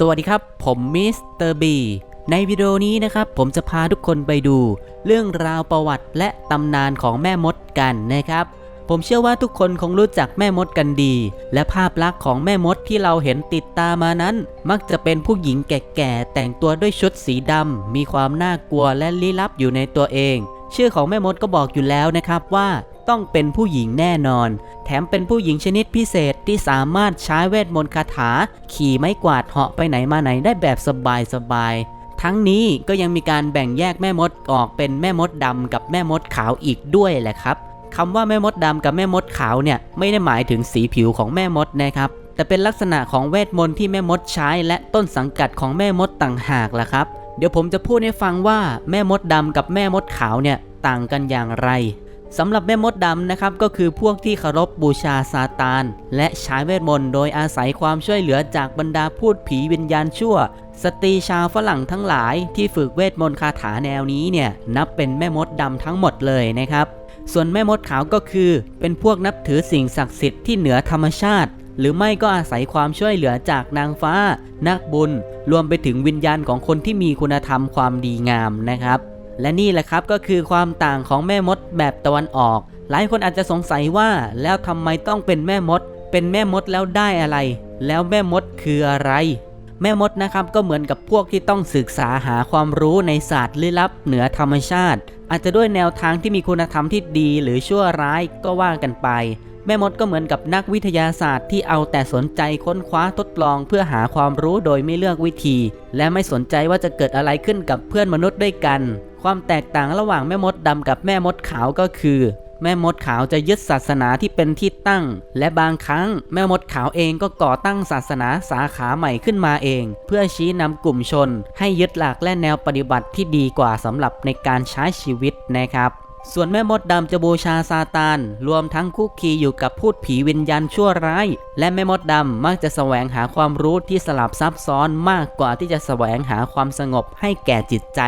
สวัสดีครับ ผมมิสเตอร์บีในวิดีโอนี้นะครับ ผมจะพาทุกคนไปดู เรื่องราวประวัติและตำนานของแม่มดกันนะครับ ผมเชื่อว่าทุกคนคงรู้จักแม่มดกันดี และภาพลักษณ์ของแม่มดที่เราเห็นติดตามานั้น มักจะเป็นผู้หญิงแก่ๆแต่งตัวด้วยชุดสีดำมีความน่ากลัวและลี้ลับอยู่ในตัวเอง ชื่อของแม่มดก็บอกอยู่แล้วนะครับว่า ต้องเป็นผู้หญิงแน่นอน แถมเป็นผู้หญิงชนิดพิเศษที่สามารถใช้เวทมนต์คาถา ขี่ไม้กวาดเหาะไปไหนมาไหนได้แบบสบายๆทั้งนี้ก็ยังมีการแบ่งแยกแม่มดออกเป็นแม่มดดำกับแม่มดขาวอีกด้วยแหละครับคำว่าแม่มดดำกับแม่มดขาวเนี่ยไม่ได้หมายถึงสีผิวของแม่มดนะครับ แต่เป็นลักษณะของเวทมนต์ที่แม่มดใช้และต้นสังกัดของแม่มดต่างหากล่ะครับ เดี๋ยวผมจะพูดให้ฟังว่าแม่มดดำกับแม่มดขาวเนี่ยต่างกันอย่างไร สำหรับแม่มดดำนะครับก็คือพวกที่เคารพบบูชาซาตาน และใช้เวทมนต์โดยอาศัยความช่วยเหลือจากบรรดาพูดผีวิญญาณชั่ว สตรีชาวฝรั่งทั้งหลายที่ฝึกเวทมนต์คาถาแนวนี้เนี่ยนับเป็นแม่มดดำทั้งหมดเลยนะครับส่วนแม่มดขาวก็คือ เป็นพวกนับถือสิ่งศักดิ์สิทธิ์ที่เหนือธรรมชาติ หรือไม่ก็อาศัยความช่วยเหลือจากนางฟ้า นักบุญ รวมไปถึงวิญญาณของคนที่มีคุณธรรมความดีงามนะครับ และนี่แหละครับก็คือความต่างของแม่มดแบบตะวันออก หลายคนอาจจะสงสัยว่าแล้วทำไมต้องเป็นแม่มด เป็นแม่มดแล้วได้อะไร แล้วแม่มดคืออะไร แม่มดนะครับก็เหมือนกับพวกที่ต้องศึกษาหาความรู้ในศาสตร์ลึกลับเหนือธรรมชาติ อาจจะด้วยแนวทางที่มีคุณธรรมที่ดีหรือชั่วร้ายก็ว่ากันไปแม่มดก็เหมือนกับนักวิทยาศาสตร์ที่เอาแต่สนใจค้นคว้าทดลองเพื่อหาความรู้โดยไม่เลือกวิธี และไม่สนใจว่าจะเกิดอะไรขึ้นกับเพื่อนมนุษย์ด้วยกัน ความแตกต่างระหว่างแม่มดดำกับแม่มดขาวก็คือ แม่มดขาวจะยึดศาสนาที่เป็นที่ตั้ง และบางครั้งแม่มดขาวเองก็ก่อตั้งศาสนาสาขาใหม่ขึ้นมาเอง เพื่อชี้นำกลุ่มชน ให้ยึดหลักและแนวปฏิบัติที่ดีกว่าสำหรับในการใช้ชีวิตนะครับส่วนแม่มดดำจะบูชาซาตาน รวมทั้งคุกคีอยู่กับพูดผีวิญญาณชั่วร้าย และแม่มดดำมักจะแสวงหาความรู้ที่สลับซับซ้อนมากกว่าที่จะแสวงหาความสงบให้แก่จิตใจ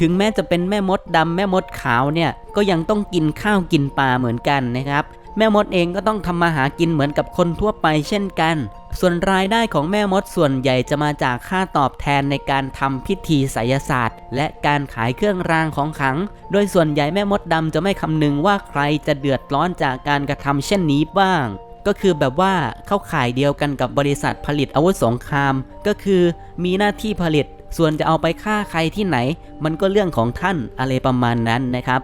ถึงแม้จะเป็นแม่มดดำแม่มดขาวเนี่ยก็ยังต้องกินข้าวกินปลาเหมือนกันนะครับแม่มดเองก็ต้องทำมาหากินเหมือนกับคนทั่วไปเช่นกัน ส่วนรายได้ของแม่มดส่วนใหญ่จะมาจากค่าตอบแทนในการทำพิธีไสยศาสตร์ และการขายเครื่องรางของขลัง โดยส่วนใหญ่แม่มดดำจะไม่คำนึงว่าใครจะเดือดร้อนจากการกระทำเช่นนี้บ้าง ก็คือแบบว่าเข้าขายเดียวกันกับบริษัทผลิตอาวุธสงคราม ก็คือมีหน้าที่ผลิต ส่วนจะเอาไปฆ่าใครที่ไหน มันก็เรื่องของท่านอะไรประมาณนั้นนะครับ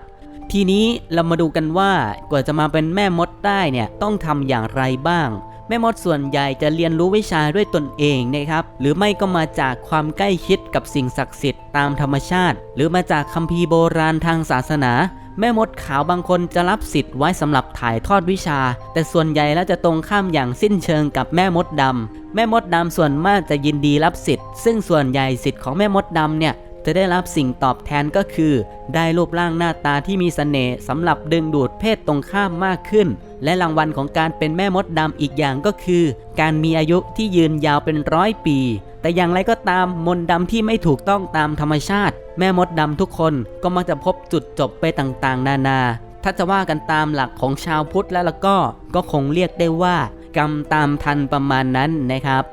ทีนี้เรามาดูกันว่ากว่าจะมาเป็นแม่มดได้เนี่ยต้องทำอย่างไรบ้างแม่มดส่วนใหญ่จะเรียนรู้วิชาด้วยตนเองนะครับ หรือไม่ก็มาจากความใกล้ชิดกับสิ่งศักดิ์สิทธิ์ตามธรรมชาติ หรือมาจากคัมภีร์โบราณทางศาสนา แม่มดขาวบางคนจะรับสิทธิ์ไว้สำหรับถ่ายทอดวิชา แต่ส่วนใหญ่แล้วจะตรงข้ามอย่างสิ้นเชิงกับแม่มดดำแม่มดดำส่วนมากจะยินดีรับสิทธิ์ ซึ่งส่วนใหญ่สิทธิ์ของแม่มดดำเนี่ยจะได้รับสิ่งตอบแทนก็คือ ได้รูปร่างหน้าตาที่มีเสน่ห์สำหรับดึงดูดเพศตรงข้ามมากขึ้น และรางวัลของการเป็นแม่มดดำอีกอย่างก็คือ การมีอายุที่ยืนยาวเป็นร้อยปี แต่อย่างไรก็ตามมนดำที่ไม่ถูกต้องตามธรรมชาติ แม่มดดำทุกคนก็มักจะพบจุดจบไปต่างๆ นานา ถ้าจะว่ากันตามหลักของชาวพุทธแล้วแล้วก็ก็คงเรียกได้ว่า กรรมตามทันประมาณนั้นนะครับ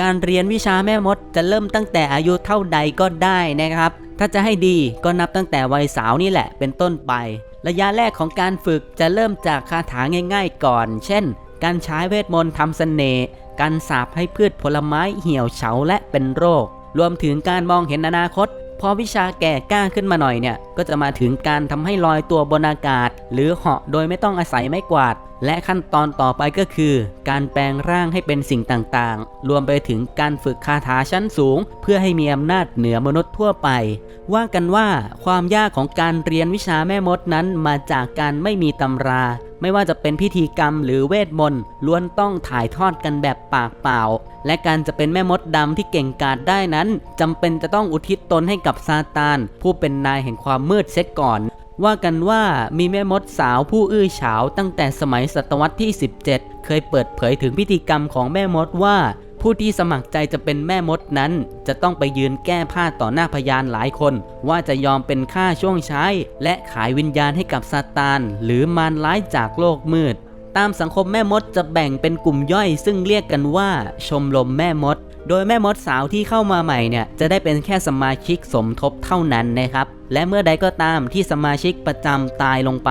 การเรียนวิชาแม่มดจะเริ่มตั้งแต่อายุเท่าใดก็ได้นะครับ ถ้าจะให้ดีก็นับตั้งแต่วัยสาวนี่แหละเป็นต้นไป ระยะแรกของการฝึกจะเริ่มจากคาถาง่าย ๆ ก่อน เช่น การใช้เวทมนต์ทำเสน่ห์การสาบให้พืชผลไม้เหี่ยวเฉาและเป็นโรค รวมถึงการมองเห็นอนาคต พอวิชาแก่กล้าขึ้นมาหน่อยเนี่ย ก็จะมาถึงการทำให้ลอยตัวบนอากาศ หรือเหาะโดยไม่ต้องอาศัยไม้กวาด และขั้นตอนต่อไปก็คือ การแปลงร่างให้เป็นสิ่งต่างๆ รวมไปถึงการฝึกคาถาชั้นสูง เพื่อให้มีอำนาจเหนือมนุษย์ทั่วไป ว่ากันว่าความยากของการเรียนวิชาแม่มดนั้นมาจากการไม่มีตำรา ไม่ว่าจะเป็นพิธีกรรมหรือเวทมนต์ล้วนต้องถ่ายทอดกันแบบปากเปล่า และการจะเป็นแม่มดดำที่เก่งกาจได้นั้นจำเป็นจะต้องอุทิศตนให้กับซาตาน ผู้เป็นนายแห่งความมืดเสียก่อนว่ากันว่ามีแม่มดสาวผู้อื้อฉาวตั้งแต่สมัยศตวรรษที่ 17 เคยเปิดเผยถึงพิธีกรรมของแม่มดว่า ผู้ที่สมัครใจจะเป็นแม่มดนั้น จะต้องไปยืนแก้ผ้าต่อหน้าพยานหลายคน ว่าจะยอมเป็นค่าช่วงใช้ และขายวิญญาณให้กับซาตาน หรือมารร้ายจากโลกมืด ตามสังคมแม่มดจะแบ่งเป็นกลุ่มย่อย ซึ่งเรียกกันว่า ชมรมแม่มด โดยแม่มดสาวที่เข้ามาใหม่เนี่ยจะได้เป็นแค่สมาชิกสมทบเท่านั้นนะครับและเมื่อใดก็ตามที่สมาชิกประจำตายลงไป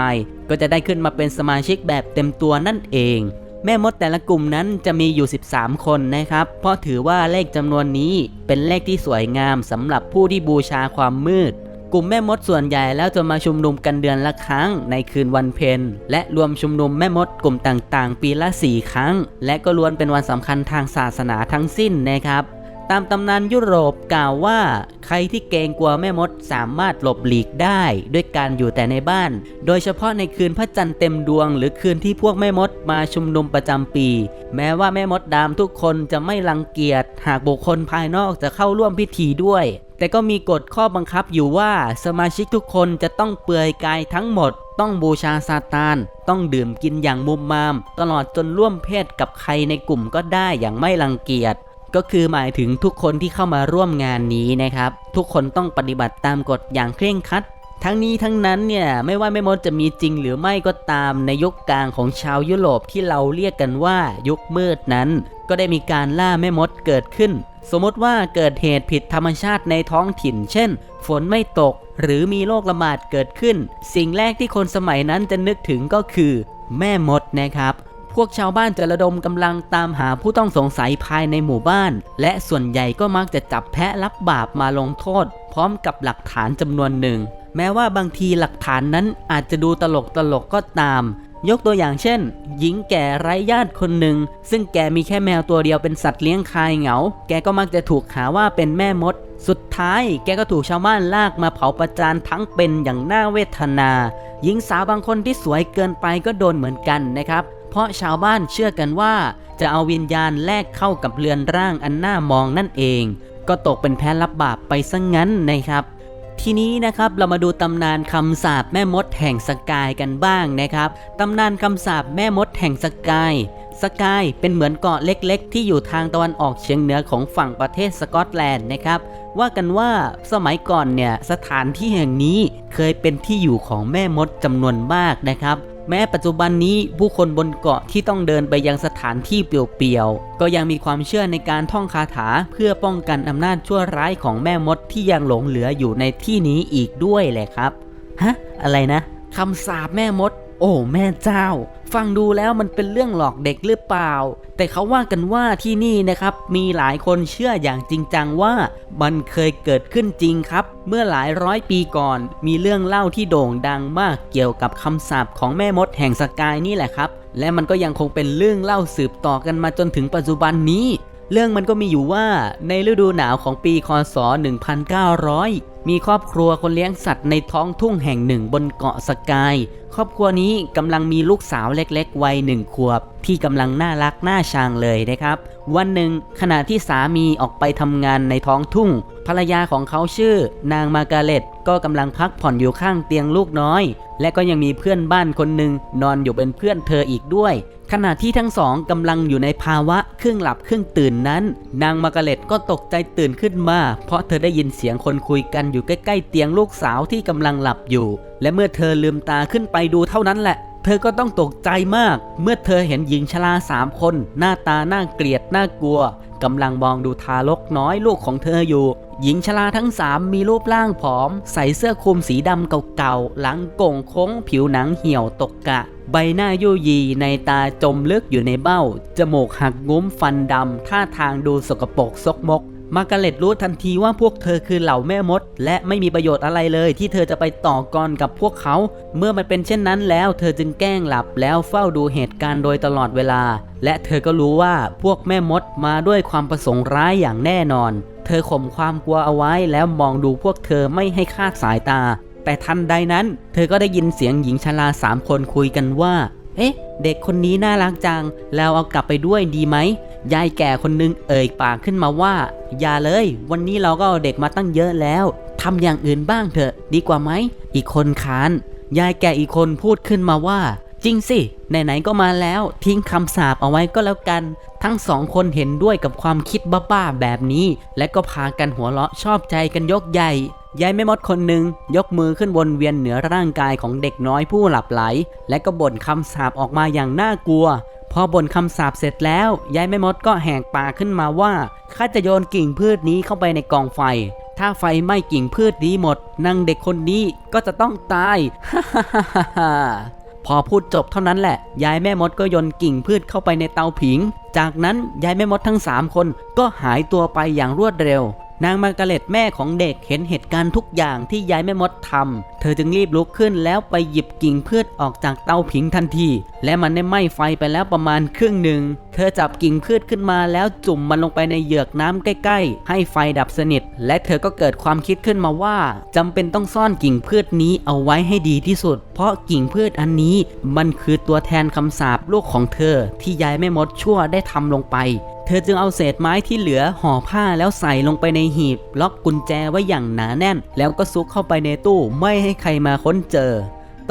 ก็จะได้ขึ้นมาเป็นสมาชิกแบบเต็มตัวนั่นเอง แม่มดแต่ละกลุ่มนั้นจะมีอยู่ 13 คนนะครับ เพราะถือว่าเลขจำนวนนี้เป็นเลขที่สวยงามสำหรับผู้ที่บูชาความมืด กลุ่มแม่มดส่วนใหญ่แล้วจะมาชุมนุมกันเดือนละครั้งในคืนวันเพ็ญและรวมชุมนุมแม่มดกลุ่มต่างๆ ปีละ 4 ครั้ง และก็ล้วนเป็นวันสำคัญทางศาสนาทั้งสิ้นนะครับ ตามตำนานยุโรปกล่าวว่า ใครที่เกรงกลัวแม่มดสามารถหลบหลีกได้ด้วยการอยู่แต่ในบ้าน โดยเฉพาะในคืนพระจันทร์เต็มดวง หรือคืนที่พวกแม่มดมาชุมนุมประจำปี แม้ว่าแม่มดดำทุกคนจะไม่รังเกียจ หากบุคคลภายนอกจะเข้าร่วมพิธีด้วย แต่ก็มีกฎข้อบังคับอยู่ว่าสมาชิกทุกคนจะต้องเปลือยกายทั้งหมด ต้องบูชาซาตาน ต้องดื่มกินอย่างมุมมาม ตลอดจนร่วมเพศกับใครในกลุ่มก็ได้อย่างไม่รังเกียจ ก็คือหมายถึงทุกคนที่เข้ามาร่วมงานนี้นะครับ ทุกคนต้องปฏิบัติตามกฎอย่างเคร่งครัด ทั้งนี้ทั้งนั้นเนี่ยไม่ว่าแม่มดจะมีจริงหรือไม่ก็ตามในยุคกลางของชาวยุโรปที่เราเรียกกันว่ายุคมืดนั้น ก็ได้มีการล่าแม่มดเกิดขึ้น สมมติว่าเกิดเหตุผิดธรรมชาติในท้องถิ่น เช่น ฝนไม่ตก หรือมีโรคระบาดเกิดขึ้น สิ่งแรกที่คนสมัยนั้นจะนึกถึงก็คือ แม่มดนะครับ พวกชาวบ้านจะระดมกำลังตามหาผู้ต้องสงสัยภายในหมู่บ้าน และส่วนใหญ่ก็มักจะจับแพะรับบาปมาลงโทษ พร้อมกับหลักฐานจำนวนหนึ่ง แม้ว่าบางทีหลักฐานนั้นอาจจะดูตลกตลกก็ตาม ยกตัวอย่างเช่น หญิงแก่ไร้ญาติคนหนึ่ง ซึ่งแกมีแค่แมวตัวเดียวเป็นสัตว์เลี้ยงคายเหงา แกก็มักจะถูกหาว่าเป็นแม่มด สุดท้ายแกก็ถูกชาวบ้านลากมาเผาประจานทั้งเป็นอย่างน่าเวทนา หญิงสาวบางคนที่สวยเกินไปก็โดนเหมือนกันนะครับ เพราะชาวบ้านเชื่อกันว่า จะเอาวิญญาณแลกเข้ากับเรือนร่างอันน่ามองนั่นเอง ก็ตกเป็นแพ้รับบาปไปซะงงั้นนะครับ ทีนี้นะครับเรามาดูตำนานคำสาปแม่มดแห่งสกายกันบ้างนะครับตำนานคำสาปแม่มดแห่งสกายสกายเป็นเหมือนเกาะเล็กๆ ที่อยู่ทางตะวันออกเฉียงเหนือของฝั่งประเทศสกอตแลนด์นะครับ ว่ากันว่าสมัยก่อนเนี่ยสถานที่แห่งนี้เคยเป็นที่อยู่ของแม่มดจำนวนมากนะครับ แม้ปัจจุบันนี้ผู้คนบนเกาะที่ต้องเดินไปยังสถานที่เปลี่ยวๆ ก็ยังมีความเชื่อในการท่องคาถาเพื่อป้องกันอำนาจชั่วร้ายของแม่มดที่ยังหลงเหลืออยู่ในที่นี้อีกด้วยแหละครับ ฮะ อะไรนะคำสาปแม่มด โอ้แม่เจ้า ฟังดูแล้วมันเป็นเรื่องหลอกเด็กหรือเปล่า แต่เขาว่ากันว่าที่นี่นะครับ มีหลายคนเชื่ออย่างจริงจังว่ามันเคยเกิดขึ้นจริงครับ เมื่อหลายร้อยปีก่อน มีเรื่องเล่าที่โด่งดังมากเกี่ยวกับคำสาปของแม่มดแห่งสกายนี่แหละครับ และมันก็ยังคงเป็นเรื่องเล่าสืบต่อกันมาจนถึงปัจจุบันนี้ เรื่องมันก็มีอยู่ว่าในฤดูหนาวของปีคศ 1900 มีครอบครัวคนเลี้ยงสัตว์ในท้องทุ่งแห่งหนึ่งบนเกาะสกาย ครอบครัวนี้กำลังมีลูกสาวเล็กๆ วัยหนึ่งขวบ ที่กำลังน่ารักน่าชังเลยนะครับ วันหนึ่งขณะที่สามีออกไปทำงานในท้องทุ่ง ภรรยาของเขาชื่อ นางมาการเร็ตก็กำลังพักผ่อนอยู่ข้างเตียงลูกน้อย และก็ยังมีเพื่อนบ้านคนหนึ่งนอนอยู่เป็นเพื่อนเธออีกด้วย ขณะที่ทั้งสองกำลังอยู่ในภาวะครึ่งหลับครึ่งตื่นนั้น นางมาการเร็ตก็ตกใจตื่นขึ้นมา เพราะเธอได้ยินเสียงคนคุยกันอยู่ใกล้ๆเตียงลูกสาวที่กำลังหลับอยู่ และเมื่อเธอลืมตาขึ้นไปดูเท่านั้นแหละ เธอก็ต้องตกใจมาก เมื่อเธอเห็นหญิงชราสามคน หน้าตาน่าเกลียดน่ากลัวกำลังมองดูทารกน้อยลูกของเธออยู่ หญิงชราทั้งสามมีรูปร่างผอม ใส่เสื้อคลุมสีดำเก่าๆ หลังโก่งโค้งผิวหนังเหี่ยวตกกะ ใบหน้ายุยีในตาจมลึกอยู่ในเบ้า จมูกหักงุ้มฟันดำท่าทางดูสกปรกซกมก มาร์กาเร็ตรู้ทันทีว่าพวกเธอคือเหล่าแม่มด และไม่มีประโยชน์อะไรเลยที่เธอจะไปต่อกรกับพวกเขา เมื่อมันเป็นเช่นนั้นแล้ว เธอจึงแกล้งหลับแล้วเฝ้าดูเหตุการณ์โดยตลอดเวลา และเธอก็รู้ว่าพวกแม่มดมาด้วยความประสงค์ร้ายอย่างแน่นอน เธอข่มความกลัวเอาไว้แล้วมองดูพวกเธอไม่ให้คาดสายตา แต่ทันใดนั้น เธอก็ได้ยินเสียงหญิงชราสามคนคุยกันว่า เอ๊ะ เด็กคนนี้น่ารักจัง แล้วเอากลับไปด้วยดีไหม ยายแก่คนนึงเอ่ยปากขึ้นมาว่า อย่าเลย วันนี้เราก็เอาเด็กมาตั้งเยอะแล้ว ทำอย่างอื่นบ้างเถอะ ดีกว่าไหม อีกคนค้าน ยายแก่อีกคนพูดขึ้นมาว่า จริงสิ ไหนๆก็มาแล้ว ทิ้งคำสาปเอาไว้ก็แล้วกัน ทั้งสองคนเห็นด้วยกับความคิดบ้าๆแบบนี้ และก็พากันหัวเราะชอบใจกันยกใหญ่ ยายแม่มดคนหนึ่งยกมือขึ้นวนเวียนเหนือร่างกายของเด็กน้อยผู้หลับไหล และก็บ่นคำสาปออกมาอย่างน่ากลัว พอบ่นคำสาปเสร็จแล้วยายแม่มดก็แหกปากขึ้นมาว่าข้าจะโยนกิ่งพืชนี้เข้าไปในกองไฟ ถ้าไฟไหม้กิ่งพืชนี้หมดนางเด็กคนนี้ก็จะต้องตายพอพูดจบเท่านั้นแหละ ยายแม่มดก็โยนกิ่งพืชเข้าไปในเตาผิง จากนั้นยายแม่มดทั้ง 3 คนก็หายตัวไปอย่างรวดเร็ว นางมาร์กาเร็ตแม่ของเด็กเห็นเหตุการณ์ทุกอย่างที่ยายแม่มดทำเธอจึงรีบลุกขึ้นแล้วไปหยิบกิ่งพืชออกจากเตาผิงทันที และมันได้ไหม้ไฟไปแล้วประมาณครึ่งหนึ่ง เธอจับกิ่งพืชขึ้นมาแล้วจุ่มมันลงไปในเหยือกน้ำใกล้ ๆ ให้ไฟดับสนิท และเธอก็เกิดความคิดขึ้นมาว่าจำเป็นต้องซ่อนกิ่งพืชนี้เอาไว้ให้ดีที่สุด เพราะกิ่งพืชอันนี้มันคือตัวแทนคำสาปลูกของเธอที่ยายแม่มดชั่วได้ทำลงไป ธอจึงเอาเศษไม้ที่เหลือห่อผ้าแล้วใส่ลงไปในหีบ ล็อกกุญแจไว้อย่างหนาแน่น แล้วก็ซุกเข้าไปในตู้ไม่ให้ใครมาค้นเจอ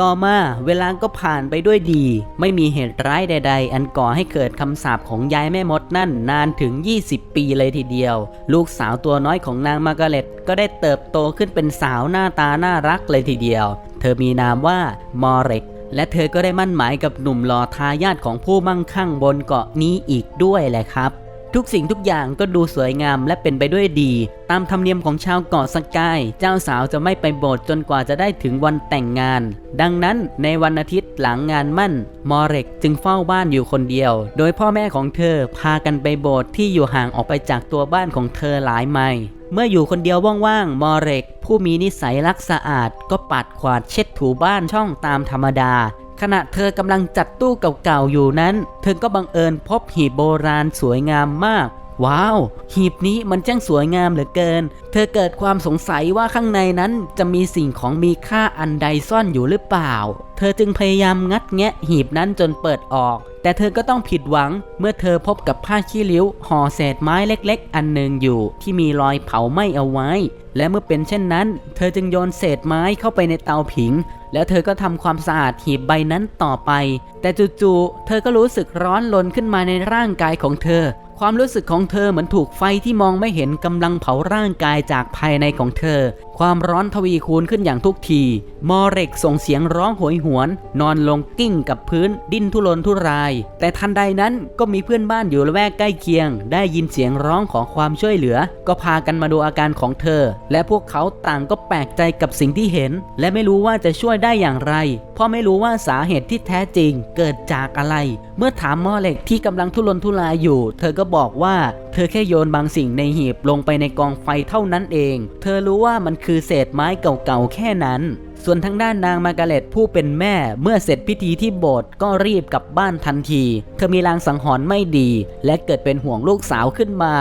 ต่อมาเวลาก็ผ่านไปด้วยดี ไม่มีเหตุร้ายใด ๆ อันก่อให้เกิดคำสาปของยายแม่มดนั่นนานถึง 20 ปีเลยทีเดียว ลูกสาวตัวน้อยของนางมาร์กาเร็ตก็ได้เติบโตขึ้นเป็นสาวหน้าตาน่ารักเลยทีเดียว เธอมีนามว่ามอเร็กและเธอก็ได้มั่นหมายกับหนุ่มหล่อทายาทของผู้มั่งคั่งบนเกาะนี้อีกด้วยแหละครับ ทุกสิ่งทุกอย่างก็ดูสวยงามและเป็นไปด้วยดี ตามธรรมเนียมของชาวเกาะสกาย เจ้าสาวจะไม่ไปโบสถ์จนกว่าจะได้ถึงวันแต่งงาน ดังนั้นในวันอาทิตย์หลังงานมั่น มอเร็กจึงเฝ้าบ้านอยู่คนเดียว โดยพ่อแม่ของเธอพากันไปโบสถ์ที่อยู่ห่างออกไปจากตัวบ้านของเธอหลายไมล์เมื่ออยู่คนเดียวว่างๆ มอเร็ก ผู้มีนิสัยรักสะอาด ก็ปัดขวาดเช็ดถูบ้านช่องตามธรรมดา ขณะเธอกำลังจัดตู้เก่าๆอยู่นั้น เธอก็บังเอิญพบหีบโบราณสวยงามมาก ว้าว หีบนี้มันช่างสวยงามเหลือเกิน เธอเกิดความสงสัยว่าข้างในนั้นจะมีสิ่งของมีค่าอันใดซ่อนอยู่หรือเปล่า เธอจึงพยายามงัดแงะหีบนั้นจนเปิดออก แต่เธอก็ต้องผิดหวัง เมื่อเธอพบกับผ้าขี้ริ้วห่อเศษไม้เล็กๆ อันหนึ่งอยู่ ที่มีรอยเผาไหม้เอาไว้ และเมื่อเป็นเช่นนั้น เธอจึงโยนเศษไม้เข้าไปในเตาผิง แล้วเธอก็ทำความสะอาดหีบใบนั้นต่อไป แต่จู่ๆเธอก็รู้สึกร้อนลนขึ้นมาในร่างกายของเธอ ความรู้สึกของเธอเหมือนถูกไฟที่มองไม่เห็นกำลังเผาร่างกายจากภายในของเธอ ความร้อนทวีคูณขึ้นอย่างทุกที มอเร็กส่งเสียงร้องโหยหวน นอนลงกิ้งกับพื้น ดิ้นทุรนทุราย แต่ทันใดนั้นก็มีเพื่อนบ้านอยู่ละแวกใกล้เคียง ได้ยินเสียงร้องขอความช่วยเหลือ ก็พากันมาดูอาการของเธอ และพวกเขาต่างก็แปลกใจกับสิ่งที่เห็น และไม่รู้ว่าจะช่วยได้อย่างไร เพราะไม่รู้ว่าสาเหตุที่แท้จริงเกิดจากอะไร เมื่อถามมอเร็กที่กำลังทุรนทุรายอยู่ เธอก็บอกว่าเธอแค่โยนบางสิ่งในหีบลงไปในกองไฟเท่านั้นเอง เธอรู้ว่ามันคือเศษไม้เก่าๆแค่นั้น ส่วนทางด้านนางมาร์กาเร็ตผู้เป็นแม่ เมื่อเสร็จพิธีที่โบสถ์ก็รีบกลับบ้านทันที เธอมีลางสังหรณ์ไม่ดี และเกิดเป็นห่วงลูกสาวขึ้นมา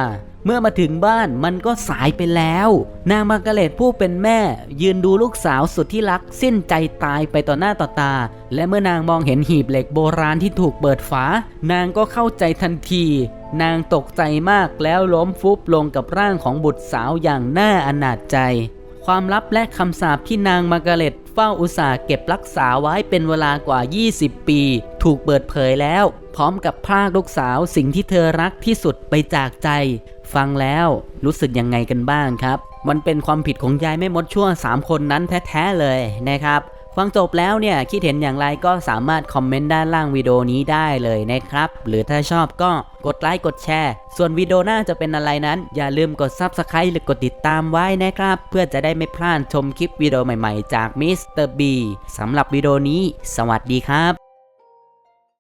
เมื่อมาถึงบ้านมันก็สายไปแล้ว นางมาร์กาเร็ตผู้เป็นแม่ ยืนดูลูกสาวสุดที่รัก สิ้นใจตายไปต่อหน้าต่อตา และเมื่อนางมองเห็นหีบเหล็กโบราณที่ถูกเปิดฝา นางก็เข้าใจทันที นางตกใจมากแล้วล้มฟุบลงกับร่างของบุตรสาวอย่างน่าอนาจใจ ความลับและคำสาปที่นางมาร์กาเร็ตเฝ้าอุตสาห์เก็บรักษาไว้เป็นเวลากว่า 20 ปี ถูกเปิดเผยแล้ว พร้อมกับพรากลูกสาวสิ่งที่เธอรักที่สุดไปจากใจ ฟังแล้วรู้สึกยังไงกันบ้างครับ มันเป็นความผิดของยายแม่มดชั่ว 3 คนนั้นแท้ๆเลยนะครับ ฟังจบแล้วเนี่ยคิดเห็นอย่างไรก็สามารถคอมเมนต์ด้านล่างวิดีโอนี้ได้เลยนะครับ หรือถ้าชอบก็กดไลค์กดแชร์ ส่วนวิดีโอหน้าจะเป็นอะไรนั้น อย่าลืมกด Subscribe หรือกดติดตามไว้นะครับ เพื่อจะได้ไม่พลาดชมคลิปวิดีโอใหม่ๆ จากมิสเตอร์บีสำหรับวิดีโอนี้ สวัสดีครับ